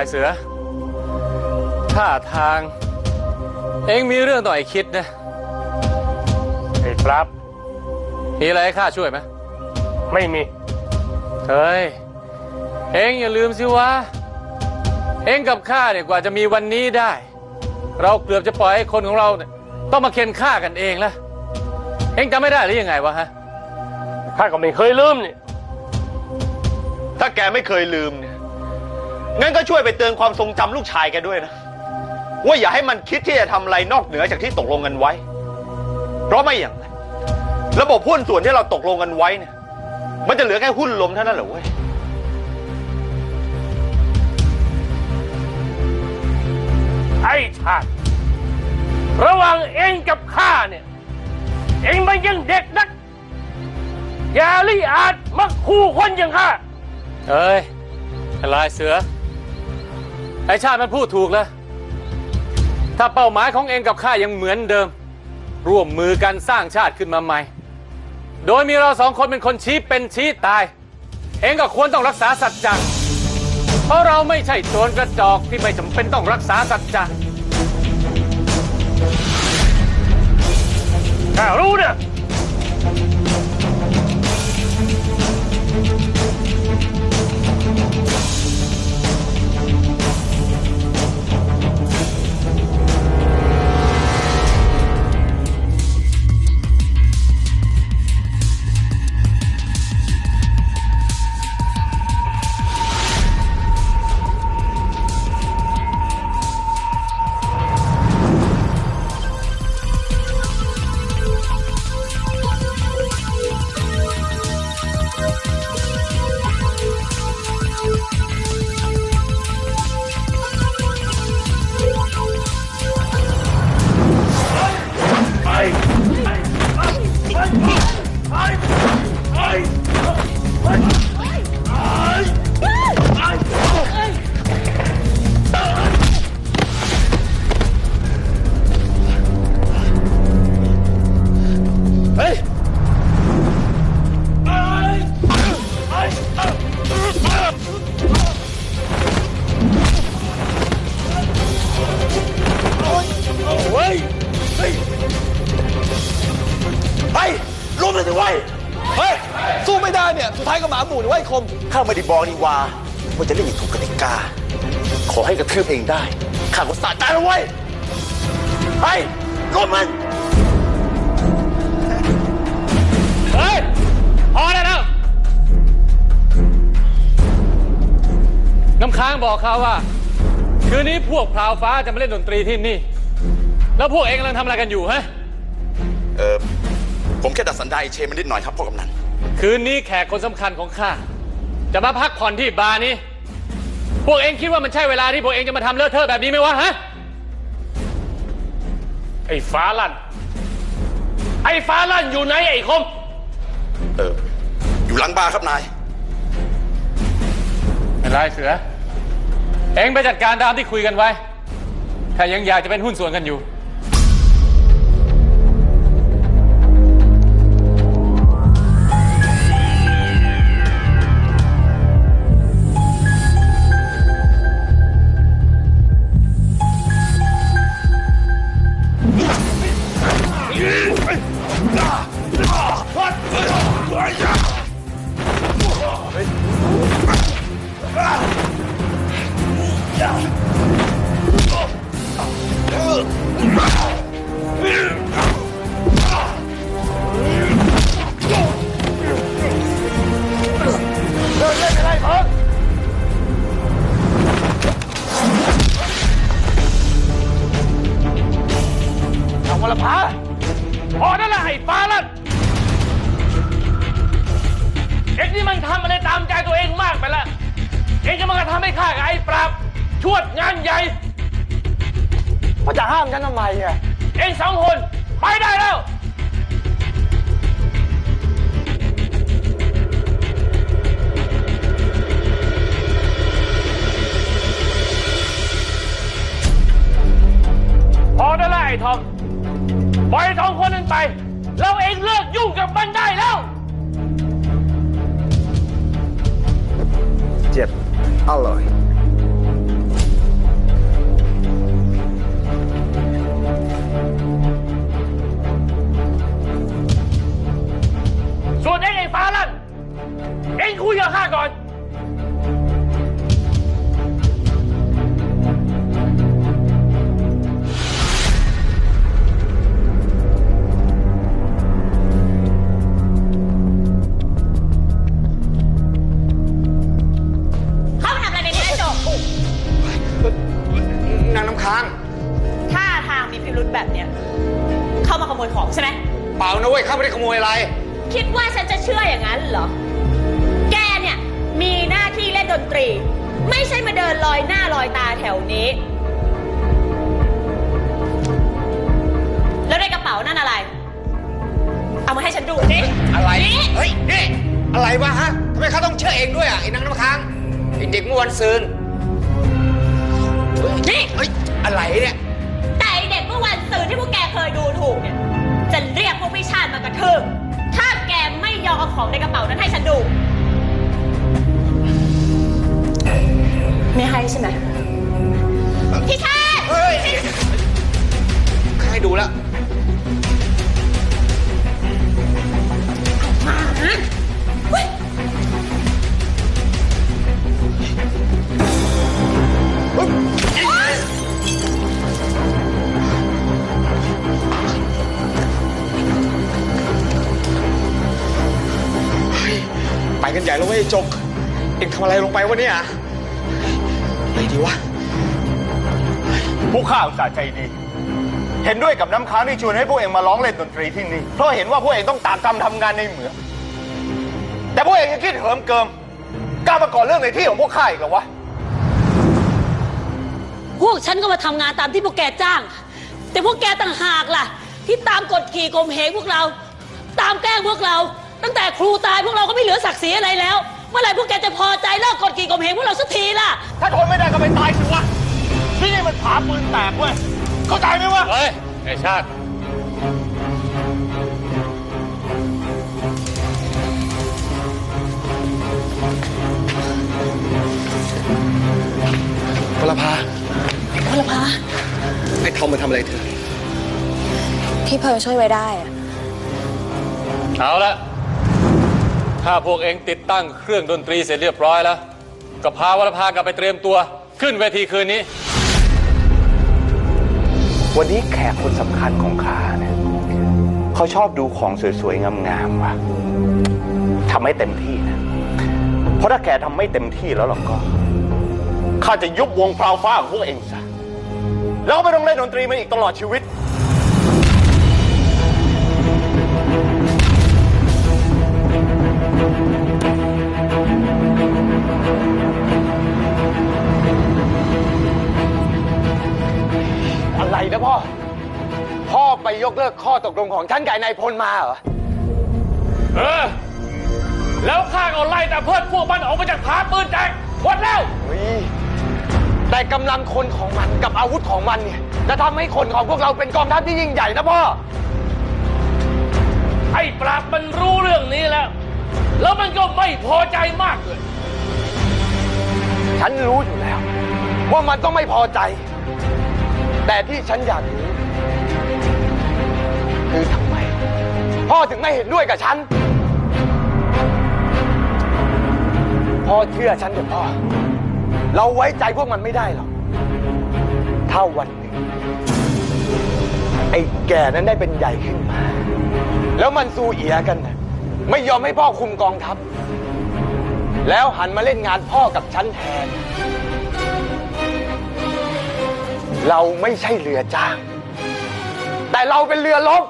ายเสือ ท่าทาง เองมีเรื่องต่อไอ้คิดนะไอ้ปรับมีอะไรให้ข้าช่วยไหมไม่มี เฮ้ย เองอย่าลืมสิวะ เองกับข้าเนี่ยกว่าจะมีวันนี้ได้ เราเกือบจะปล่อยให้คนของเราเนี่ยต้องมาเค้นฆ่ากันเองแล้ว เองจำไม่ได้หรือยังไงวะฮะ ข้าก็ไม่เคยลืมนี่ ถ้าแกไม่เคยลืมเนี่ย งั้นก็ช่วยไปเตือนความทรงจำลูกชายแกด้วยนะ ว่าอย่าให้มันคิดที่จะทำอะไรนอกเหนือจากที่ตกลงกันไว้ เพราะไม่อย่างนั้นระบบหุ้นส่วนที่เราตกลงกันไว้เนี่ยมันจะเหลือแค่หุ้นลมเท่านั้นเหรอเว้ย ไอ้ชาติระหว่างเองกับข้าเนี่ย เองมันยังเด็กนัก อย่าลี่อาจมาคู่คนอย่างข้า เอ้ยไอ้ลายเสือ ไอชาติมันพูดถูกแล้ว ถ้าเป้าหมายของเองกับข้ายังเหมือนเดิม ร่วมมือกันสร้างชาติขึ้นมาใหม่ โดยมีเราสองคนเป็นคนชี้เป็นชี้ตาย เองก็ควรต้องรักษาสัจจะเพราะเราไม่ใช่โจรกระจอกที่ไม่จำเป็นต้องรักษาสัจจะข้ารู้นะ วมเลยสิเว้ยเฮ้ยสู้ไม่ได้เนี่ยสุดท้ายก็หมาหมูนี่ไว้ยคม ข้าไม่ได้บอกนี่ว่าว่าจะเล่นอย่างถูกกติกา ขอให้กระทืบเองได้ข้าก็สะใจแล้วเว้ยไปรวมมันเฮ้ยพอได้แล้วน้ำค้างบอกเขาว่า คืนนี้พวกพราวฟ้าจะมาเล่นดนตรีที่นี่ แล้วพวกเองกำลังทำอะไรกันอยู่ฮะ เออ ผมแค่ดัดสันดานไอ้เชนมันนิดหน่อยครับพ่อกำนันคืนนี้แขกคนสำคัญของข้าจะมาพักผ่อนที่บาร์นี้ พวกเองคิดว่ามันใช่เวลาที่พวกเองจะมาทำเลอะเทอะแบบนี้ไหมวะฮะ ไอ้ฟ้าลั่น ไอ้ฟ้าลั่นอยู่ไหนไอ้คม เออ อยู่หลังบาร์ครับนายเป็นไรเสือ เองไปจัดการตามที่คุยกันไว้ ถ้ายังอยากจะเป็นหุ้นส่วนกันอยู่ ชวดงานใหญ่ ว่าจะห้ามฉันทำไมอะเอ็งสองคนไปได้แล้ว พอได้แล้วไอ้ทอมปล่อยสองคนนั้นไป แล้วเองเลิกยุ่งกับมันได้แล้ว เจ็บอร่อย ทาง ท่าทางมีพิรุธแบบเนี้ย เข้ามาขโมยของใช่ไหม เปล่านะเว้ยข้าไม่ได้ขโมยอะไร คิดว่าฉันจะเชื่ออย่างนั้นเหรอ แกเนี่ย มีหน้าที่เล่นดนตรี ไม่ใช่มาเดินลอยหน้าลอยตาแถวนี้ แล้วในกระเป๋านั่นอะไร เอามาให้ฉันดูดิอะไรเฮ้ยนี่อะไรวะฮะทำไมเขาต้องเชื่อเองด้วยอะไอ้นางน้ำค้างไอ้เด็กเมื่อวันซืนนี่เฮ้ย อะไรเนี่ย แต่ไอ้เด็กเมื่อวันซืนที่พวกแกเคยดูถูกเนี่ย จะเรียกพวกพี่ชาติมากระทืบถ้าแกไม่ยอมเอาของในกระเป๋านั้นให้ฉันดู ไม่ให้ใช่ไหมพี่ชาติเฮ้ยข้าให้ดูแล้ว้จก เอ็งทำอะไรลงไปวะเนี่ยไงดีวะ พวกข้าอุตส่าห์ใจดี เห็นด้วยกับน้ำค้างที่ชวนให้พวกเองมาร้องเล่นดนตรีที่นี่ เพราะเห็นว่าพวกเองต้องตากตรำทำงานในเหมือง แต่พวกเองยังคิดเหิมเกิมกล้ามาก่อเรื่องในที่ของพวกข้าอีกเหรอวะ พวกฉันก็มาทำงานตามที่พวกแกจ้าง แต่พวกแกต่างหากล่ะ ที่ตามกดขี่ข่มเหงพวกเรา ตามแกล้งพวกเรา ตั้งแต่ครูตายพวกเราก็ไม่เหลือศักดิ์ศรีอะไรแล้ว เมื่อไหร่พวกแกจะพอใจเลิกกดขี่ข่มเหงพวกเราสักทีล่ะ ถ้าทนไม่ได้ก็ไปตายสิวะนี่นี่มันผาปืนแตกเว้ยเข้าใจไหมวะเฮ้ยไอ้ชาติพลภาพลภาไอ้ทอมมาทำอะไรเธอ พี่เพร์ลช่วยไว้ได้อะ เอาละ ถ้าพวกเองติดตั้งเครื่องดนตรีเสร็จเรียบร้อยแล้ว ก็พาวรพากลับไปเตรียมตัว ขึ้นเวทีคืนนี้ วันนี้แขกคนสำคัญของข้าเนี่ยเขาชอบดูของสวยๆ งามๆว่ะทำให้เต็มที่นะ เพราะถ้าแกทำไม่เต็มที่แล้วหรอกก็ข้าจะยุบวงพราวฟ้าของพวกเองซะแล้วก็ไม่ต้องเล่นดนตรีมาอีกตลอดชีวิต พ่อ พ่อไปยกเลิกข้อตกลงของท่านกับนายพลมาเหรอ เออ แล้วข้าก็ไล่แต่เพื่อนพวกมันออกมาจากผาปืนแตกหมดแล้วแต่กำลังคนของมันกับอาวุธของมันเนี่ยจะทำให้คนของพวกเราเป็นกองทัพที่ยิ่งใหญ่นะพ่อ ไอ้ปราบมันรู้เรื่องนี้แล้ว แล้วมันก็ไม่พอใจมากเลย ฉันรู้อยู่แล้ว ว่ามันต้องไม่พอใจ แต่ที่ฉันอยากรู้คือทำไม พ่อถึงไม่เห็นด้วยกับฉัน พ่อเชื่อฉันเถอะพ่อ เราไว้ใจพวกมันไม่ได้หรอก ถ้าวันหนึ่ง ไอ้แก่นั้นได้เป็นใหญ่ขึ้นมา แล้วมันซูเอียกันนะไม่ยอมให้พ่อคุมกองทัพ แล้วหันมาเล่นงานพ่อกับฉันแทน เราไม่ใช่เรือจ้าง แต่เราเป็นเรือลบ